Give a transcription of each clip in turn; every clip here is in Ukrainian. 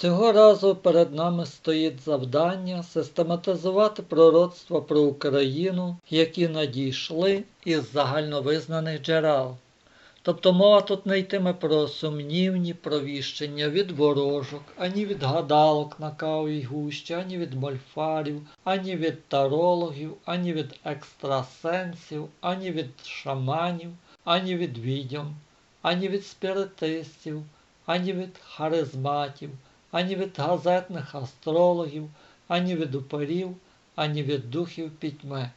Цього разу перед нами стоїть завдання систематизувати пророцтва про Україну, які надійшли із загальновизнаних джерел. Тобто мова тут не йтиме про сумнівні провіщення від ворожок, ані від гадалок на кавій гущі, ані від мольфарів, ані від тарологів, ані від екстрасенсів, ані від шаманів, ані від відьом, ані від спіритистів, ані від харизматів, ані від газетних астрологів, ані від упорів, ані від духів пітьми.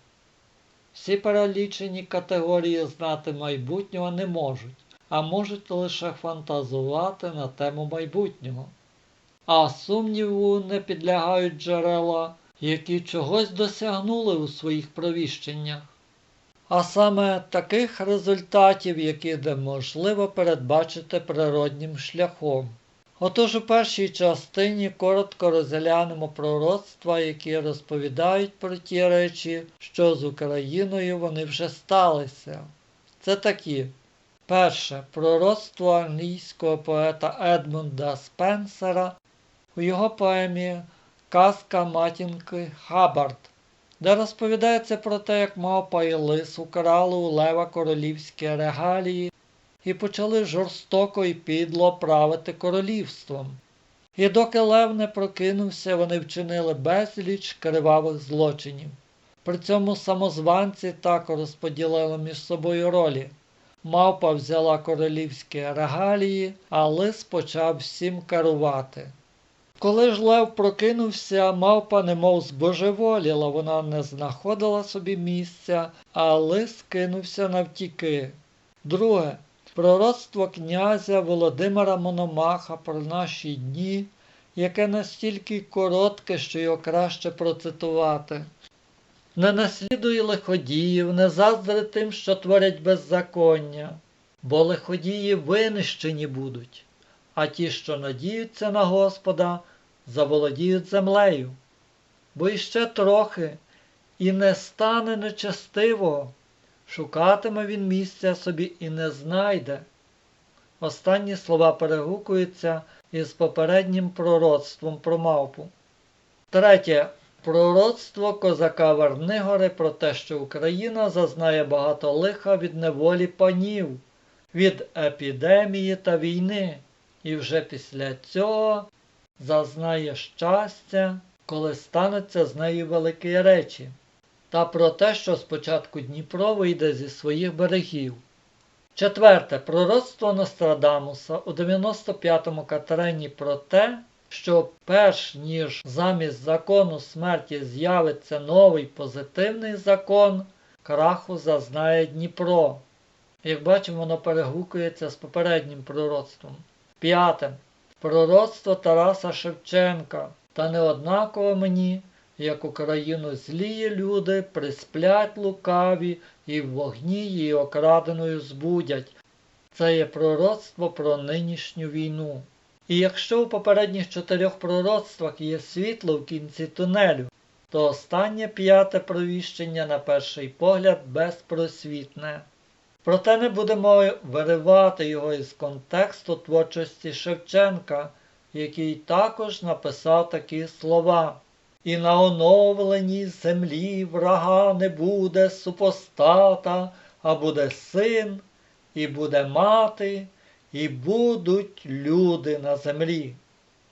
Всі перелічені категорії знати майбутнього не можуть, а можуть лише фантазувати на тему майбутнього. А сумніву не підлягають джерела, які чогось досягнули у своїх провіщеннях. А саме таких результатів, які неможливо передбачити природнім шляхом. Отож у першій частині коротко розглянемо пророцтва, які розповідають про ті речі, що з Україною вони вже сталися. Це такі. Перше пророцтво англійського поета Едмунда Спенсера у його поемі Казка матінки Хаббард, де розповідається про те, як мавпа і лис украли у лева королівські регалії і почали жорстоко і підло правити королівством. І доки Лев не прокинувся, вони вчинили безліч кривавих злочинів. При цьому самозванці так розподілили між собою ролі. Мавпа взяла королівські регалії, а лис почав всім керувати. Коли ж Лев прокинувся, мавпа немов збожеволіла, вона не знаходила собі місця, а лис кинувся навтіки. Друге, Пророцтво князя Володимира Мономаха про наші дні, яке настільки коротке, що його краще процитувати. Не наслідуй лиходіїв, не заздри тим, що творять беззаконня, бо лиходії винищені будуть, а ті, що надіються на Господа, заволодіють землею. Бо іще трохи і не стане нечестивого. Шукатиме він місця собі і не знайде. Останні слова перегукуються із попереднім пророцтвом про мавпу. Третє. Пророцтво козака Вернигори про те, що Україна зазнає багато лиха від неволі панів, від епідемії та війни, і вже після цього зазнає щастя, коли стануться з нею великі речі та про те, що спочатку Дніпро вийде зі своїх берегів. Четверте. Пророцтво Нострадамуса у 95-му катерені про те, що перш ніж замість закону смерті з'явиться новий позитивний закон, краху зазнає Дніпро. Як бачимо, воно перегукується з попереднім пророцтвом. П'яте. Пророцтво Тараса Шевченка. Та не однаково мені, як Україну злії люди присплять лукаві і в вогні її окраденою збудять. Це є пророцтво про нинішню війну. І якщо у попередніх чотирьох пророцтвах є світло в кінці тунелю, то останнє п'яте провіщення, на перший погляд, безпросвітне. Проте не будемо виривати його із контексту творчості Шевченка, який також написав такі слова. І на оновленій землі врага не буде супостата, а буде син, і буде мати, і будуть люди на землі.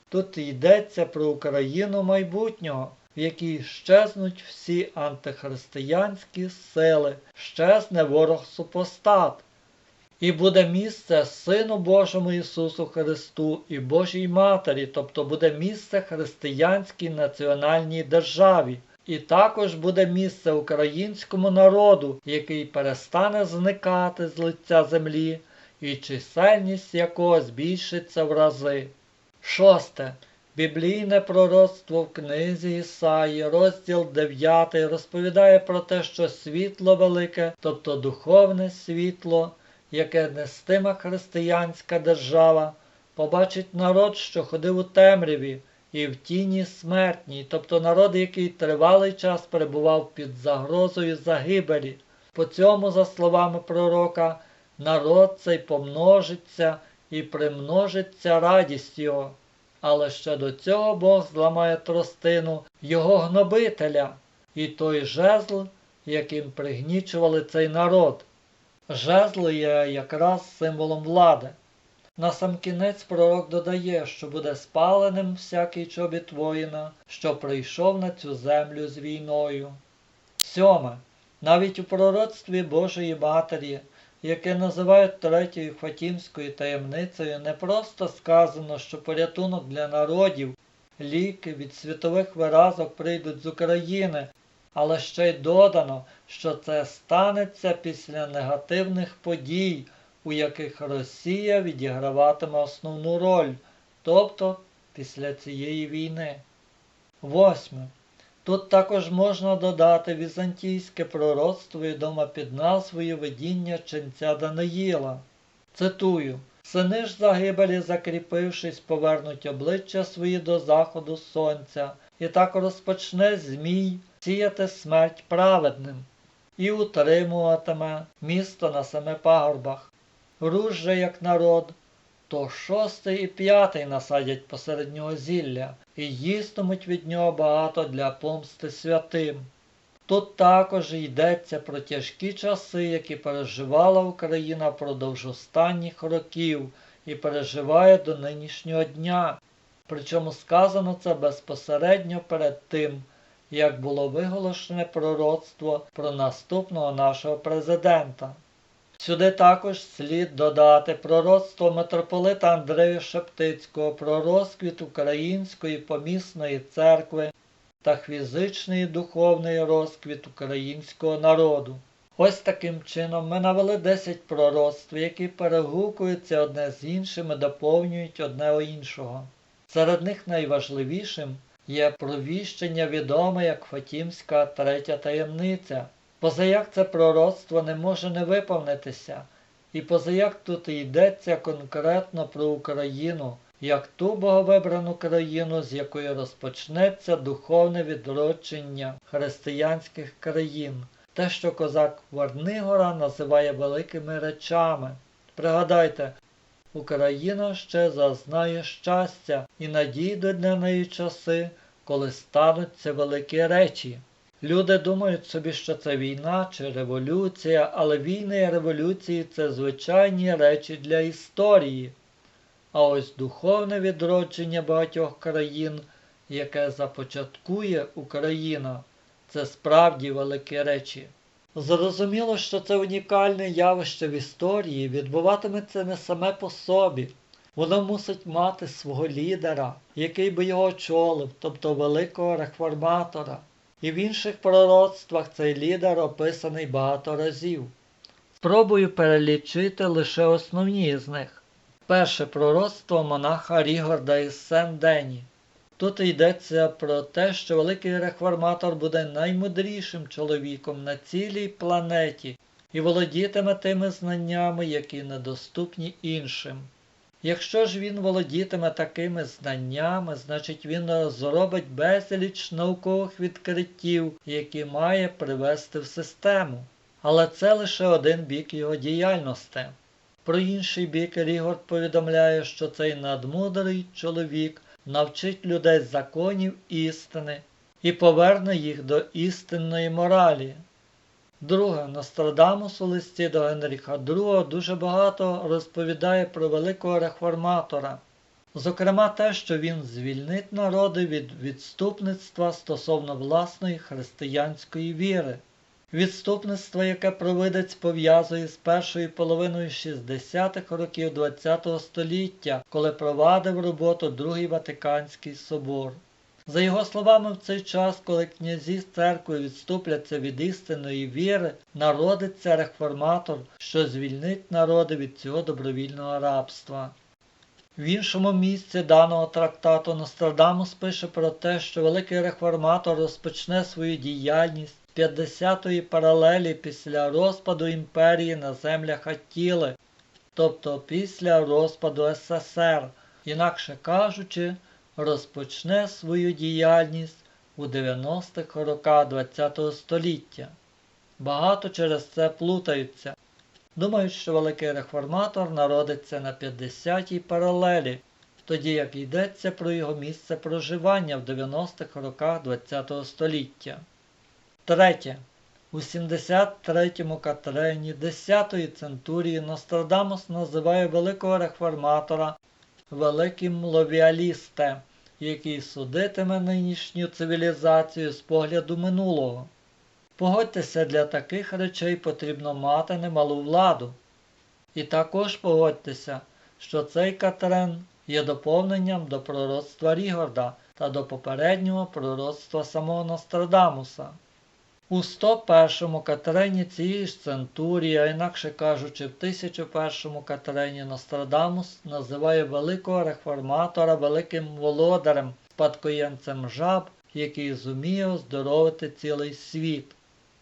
Тут йдеться про Україну майбутнього, в якій щезнуть всі антихристиянські сили, щезне ворог супостат. І буде місце Сину Божому Ісусу Христу і Божій Матері, тобто буде місце християнській національній державі. І також буде місце українському народу, який перестане зникати з лиця землі, і чисельність якого збільшиться в рази. Шосте. Біблійне пророцтво в книзі Ісаї, розділ 9, розповідає про те, що світло велике, тобто духовне світло, яке нестима християнська держава, побачить народ, що ходив у темряві і в тіні смертній, тобто народ, який тривалий час перебував під загрозою загибелі. По цьому, за словами пророка, народ цей помножиться і примножиться радість його. але ще до цього Бог зламає тростину його гнобителя і той жезл, яким пригнічували цей народ. Жезл є якраз символом влади. Насамкінець пророк додає, що буде спаленим всякий чобіт воїна, що прийшов на цю землю з війною. Сьоме. Навіть у пророцтві Божої Матері, яке називають третьою Фатімською таємницею, не просто сказано, що порятунок для народів, ліки від світових виразок прийдуть з України, але ще й додано, що це станеться після негативних подій, у яких Росія відіграватиме основну роль, тобто після цієї війни. Восьме. Тут також можна додати візантійське пророцтво відоме під назвою Видіння ченця Даниїла. Цитую Сини ж загибелі, закріпившись, повернуть обличчя свої до заходу сонця, і так розпочне Змій сіяти смерть праведним, і утримуватиме місто на семи пагорбах. Руж же, як народ, то шостий і п'ятий насадять посеред нього зілля, і їстимуть від нього багато для помсти святим. Тут також йдеться про тяжкі часи, які переживала Україна впродовж останніх років і переживає до нинішнього дня. Причому сказано це безпосередньо перед тим, як було виголошене пророцтво про наступного нашого президента. Сюди також слід додати пророцтво митрополита Андрея Шептицького про розквіт Української помісної церкви та фізичний і духовний розквіт українського народу. Ось таким чином ми навели 10 пророцтв, які перегукуються одне з іншим і доповнюють одне іншого. Серед них найважливішим є провіщення відоме як Фатімська третя таємниця. Позаяк це пророцтво не може не виповнитися, і позаяк тут йдеться конкретно про Україну, як ту боговибрану країну, з якої розпочнеться духовне відродження християнських країн, те, що козак Варнигора називає великими речами. Пригадайте, Україна ще зазнає щастя і надійдуть для неї часи, коли стануться великі речі. Люди думають собі, що це війна чи революція, але війни і революції це звичайні речі для історії. А ось духовне відродження багатьох країн, яке започаткує Україна, це справді великі речі. Зрозуміло, що це унікальне явище в історії відбуватиметься не саме по собі. Воно мусить мати свого лідера, який би його очолив, тобто великого реформатора. І в інших пророцтвах цей лідер описаний багато разів. Спробую перелічити лише основні з них. Перше пророцтво монаха Рігорда із Сен-Дені. Тут йдеться про те, що великий реформатор буде наймудрішим чоловіком на цілій планеті і володітиме тими знаннями, які недоступні іншим. Якщо ж він володітиме такими знаннями, значить він зробить безліч наукових відкриттів, які має привести в систему. Але це лише один бік його діяльності. Про інший бік Рігорд повідомляє, що цей надмудрий чоловік навчить людей законів істини і поверне їх до істинної моралі. Друге, Нострадамус у листі до Генріха II дуже багато розповідає про великого реформатора, зокрема те, що він звільнить народи від відступництва стосовно власної християнської віри. Відступництво, яке провидець пов'язує з першою половиною 60-х років ХХ століття, коли провадив роботу Другий Ватиканський собор. За його словами, в цей час, коли князі з церкви відступляться від істинної віри, народиться реформатор, що звільнить народи від цього добровільного рабства. В іншому місці даного трактату Нострадамус пише про те, що великий реформатор розпочне свою діяльність 50-ї паралелі після розпаду імперії на землях Аттіли, тобто після розпаду СССР, інакше кажучи, розпочне свою діяльність у 90-х роках ХХ століття. Багато через це плутаються. Думають, що великий реформатор народиться на 50-й паралелі, тоді як йдеться про його місце проживання в 90-х роках ХХ століття. Третє. У 73-му катрені 10-ї центурії Нострадамус називає великого реформатора великим ловіалісте, який судитиме нинішню цивілізацію з погляду минулого. Погодьтеся, для таких речей потрібно мати немалу владу. І також погодьтеся, що цей Катрен є доповненням до пророцтва Рігорда та до попереднього пророцтва самого Нострадамуса. У 101-му Катрені цієї ж центурії, а інакше кажучи, в 1001-му Катрені Нострадамус називає великого реформатора великим володарем, спадкоємцем жаб, який зуміє оздоровити цілий світ.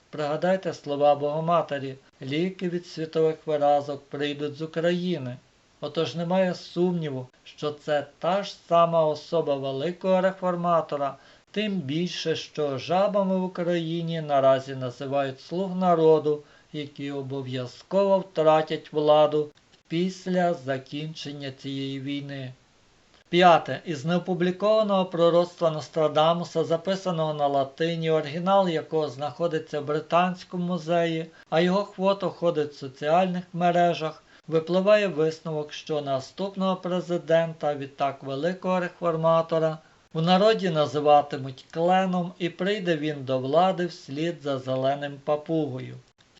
Пригадайте слова Богоматері, ліки від світових виразок прийдуть з України. Отож немає сумніву, що це та ж сама особа великого реформатора, тим більше, що жабами в Україні наразі називають слуг народу, які обов'язково втратять владу після закінчення цієї війни. П'яте. Із неопублікованого пророцтва Нострадамуса, записаного на латині, оригінал якого знаходиться в Британському музеї, а його фото ходить в соціальних мережах, випливає висновок, що наступного президента, відтак великого реформатора, у народі називатимуть кленом і прийде він до влади вслід за зеленим папугою.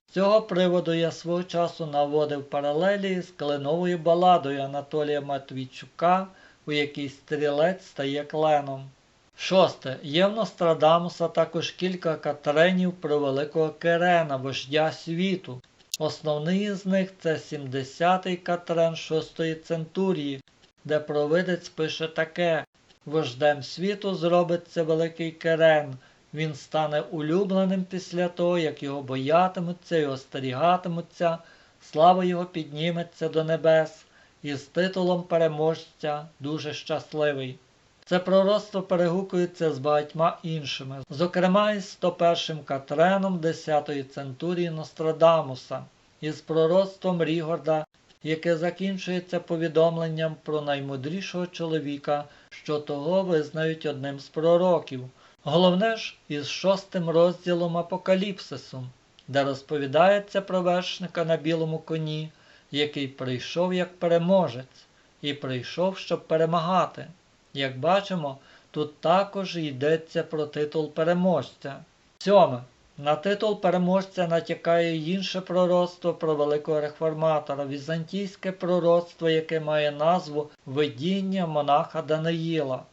З цього приводу я свого часу наводив паралелі з кленовою баладою Анатолія Матвійчука, у якій стрілець стає кленом. Шосте. Є в Нострадамуса також кілька катренів про великого Керена, вождя світу. Основний з них це 70-й катрен 6-ї центурії, де провидець пише таке Вождем світу зробиться великий Керен. Він стане улюбленим після того, як його боятимуться і остерігатимуться, слава його підніметься до небес, і з титулом переможця дуже щасливий. Це пророцтво перегукується з багатьма іншими, зокрема із 101 Катреном 10-ї центурії Нострадамуса, із пророцтвом Рігорда, яке закінчується повідомленням про наймудрішого чоловіка, що того визнають одним з пророків. Головне ж із шостим розділом Апокаліпсису, де розповідається про вершника на білому коні, який прийшов як переможець, і прийшов, щоб перемагати. Як бачимо, тут також йдеться про титул переможця. Сьоме. На титул переможця натякає інше пророцтво про великого реформатора, візантійське пророцтво, яке має назву Видіння монаха Даниїла.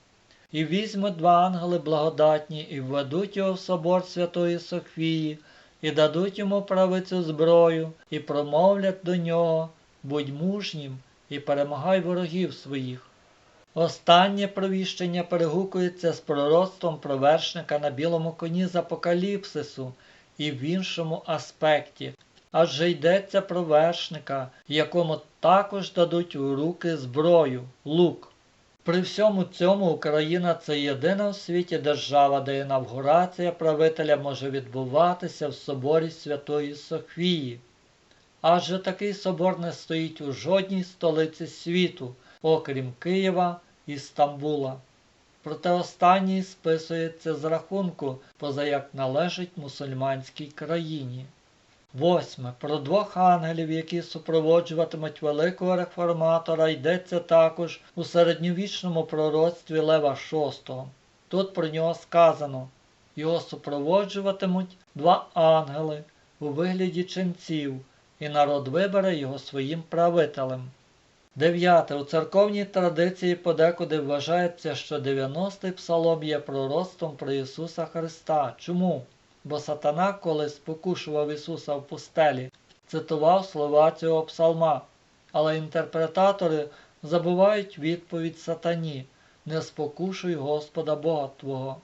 І візьмуть два ангели благодатні, і введуть його в собор Святої Софії, і дадуть йому правицю зброю, і промовлять до нього будь мужнім і перемагай ворогів своїх. Останнє провіщення перегукується з пророцтвом про вершника на білому коні з Апокаліпсису і в іншому аспекті, адже йдеться про вершника, якому також дадуть у руки зброю, лук. При всьому цьому Україна це єдина в світі держава, де інавгурація правителя може відбуватися в соборі Святої Софії. Адже такий собор не стоїть у жодній столиці світу, окрім Києва і Стамбула. Проте останній списується з рахунку, поза як належить мусульманській країні. Восьме. Про двох ангелів, які супроводжуватимуть великого реформатора, йдеться також у середньовічному пророцтві Лева VI. Тут про нього сказано його супроводжуватимуть два ангели у вигляді ченців, і народ вибере його своїм правителем. Дев'яте. У церковній традиції подекуди вважається, що 90-й псалом є пророцтвом про Ісуса Христа. Чому? Бо сатана, коли спокушував Ісуса в пустелі, цитував слова цього псалма. Але інтерпретатори забувають відповідь сатані Не спокушуй Господа Бога Твого.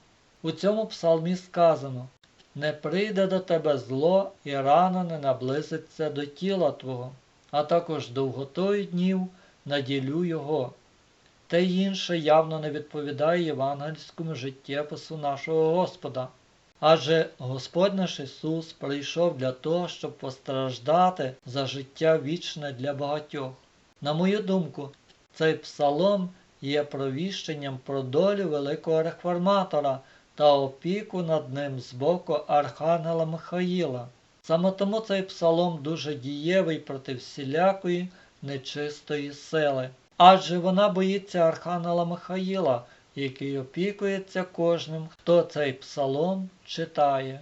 У цьому псалмі сказано Не прийде до тебе зло і рана не наблизиться до тіла Твого, а також довготою днів наділю його. Те інше явно не відповідає євангельському життєпису нашого Господа. Адже Господь наш Ісус прийшов для того, щоб постраждати за життя вічне для багатьох. На мою думку, цей псалом є провіщенням про долю великого реформатора та опіку над ним з боку Архангела Михаїла. Саме тому цей псалом дуже дієвий проти всілякої нечистої сили. Адже вона боїться Архангела Михаїла, який опікується кожним, хто цей псалом читає.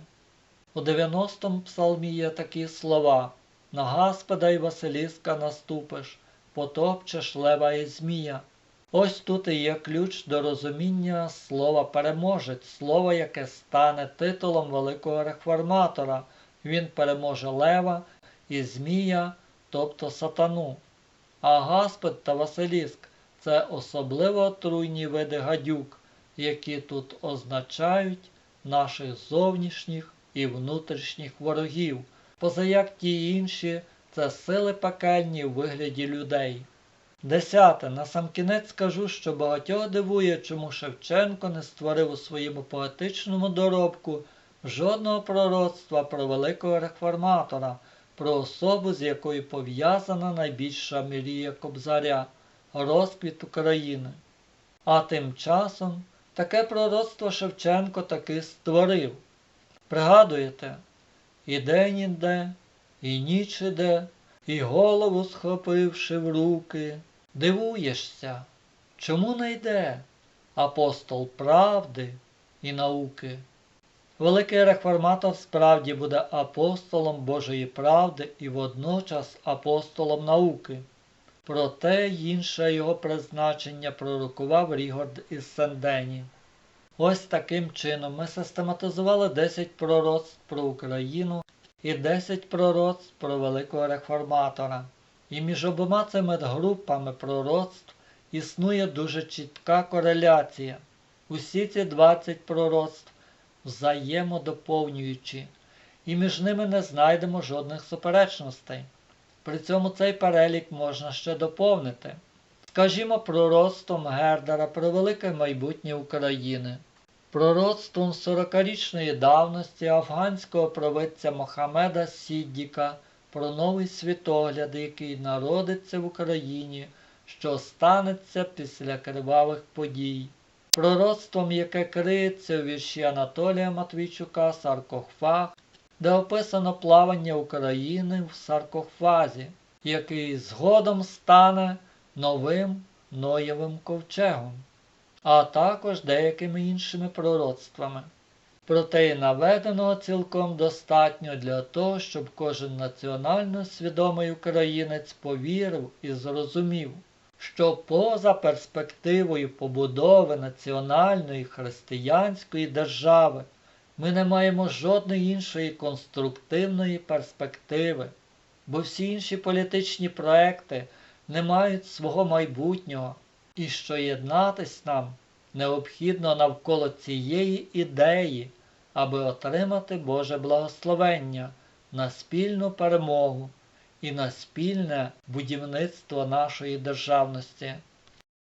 У 90-му псалмі є такі слова На Гаспода й Василіска наступиш, потопчеш лева і змія. Ось тут і є ключ до розуміння слова переможець, слово, яке стане титулом великого реформатора. Він переможе лева і змія, тобто сатану. А Гаспод та Василіск це особливо отруйні види гадюк, які тут означають наших зовнішніх і внутрішніх ворогів, позаяк ті інші це сили пекельні в вигляді людей. Десяте. Насамкінець скажу, що багатьох дивує, чому Шевченко не створив у своєму поетичному доробку жодного пророцтва про великого реформатора, про особу, з якою пов'язана найбільша мрія Кобзаря розквіт України. А тим часом таке пророцтво Шевченко таки створив. Пригадуєте, і день іде, і ніч іде, і голову схопивши в руки, дивуєшся, чому не йде апостол правди і науки. Великий реформатор справді буде апостолом Божої правди і водночас апостолом науки. Проте інше його призначення пророкував Рігорд із Сендені. Ось таким чином ми систематизували 10 пророцтв про Україну і 10 пророцтв про великого реформатора. І між обома цими групами пророцтв існує дуже чітка кореляція. Усі ці 20 пророцтв взаємодоповнюючі, і між ними не знайдемо жодних суперечностей. При цьому цей перелік можна ще доповнити. Скажімо, пророцтвом Гердера про велике майбутнє України, пророцтвом 40-річної давності афганського провидця Мохамеда Сіддіка про новий світогляд, який народиться в Україні, що станеться після кривавих подій, пророцтвом, яке криється у вірші Анатолія Матвійчука Саркохфаг, де описано плавання України в саркофазі, який згодом стане новим Ноєвим ковчегом, а також деякими іншими пророцтвами. Проте й наведеного цілком достатньо для того, щоб кожен національно свідомий українець повірив і зрозумів, що поза перспективою побудови національної християнської держави ми не маємо жодної іншої конструктивної перспективи, бо всі інші політичні проекти не мають свого майбутнього, і що єднатись нам необхідно навколо цієї ідеї, аби отримати Боже благословення на спільну перемогу і на спільне будівництво нашої державності.